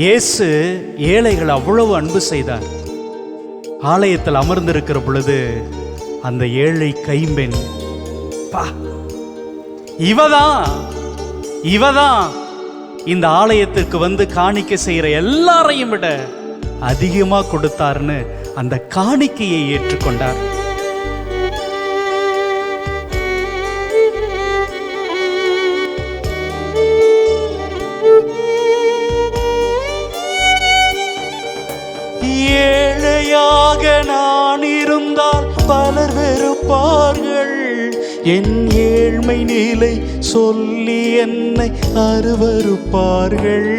இயேசு ஏழைகள் அவ்வளவு அன்பு செய்தார். ஆலயத்தில் அமர்ந்திருக்கிற பொழுது அந்த ஏழை கைம்பெண் பா இவதான் இவதான் இந்த ஆலயத்திற்கு வந்து காணிக்க செய்கிற எல்லாரையும் விட அதிகமாக கொடுத்தாருன்னு அந்த காணிக்கையை ஏற்றுக்கொண்டார். என் ஏழ்மை நிலை சொல்லி என்னை அருவறுப்பார்கள்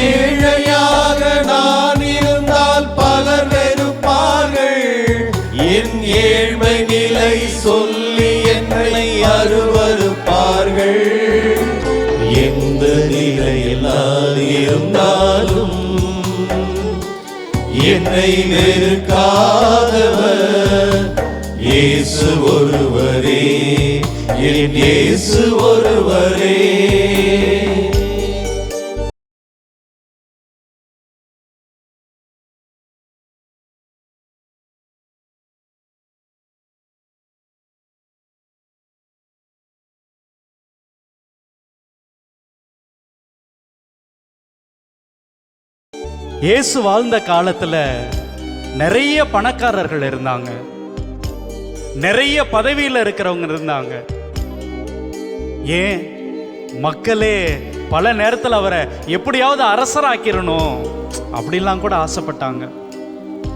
ஏழையாக நான் இருந்தால் பலர் வெறுப்பார்கள். என் ஏழ்மை நிலை சொல்லி என்னை அருவருப்பார்கள். எந்த நிலையில் இருந்தாலும் என்னை வெறுக்காதவர் இயேசு ஒருவரே. என் இயேசு ஒருவரே. இயேசு வாழ்ந்த காலத்துல நிறைய பணக்காரர்கள் இருந்தாங்க. நிறைய பதவியில் இருக்கிறவங்க இருந்தாங்க. ஏன்? மக்களே பல நேரத்தில் அவரை எப்படியாவது அரசராக்கிடணும். அப்படிலாம் கூட ஆசைப்பட்டாங்க.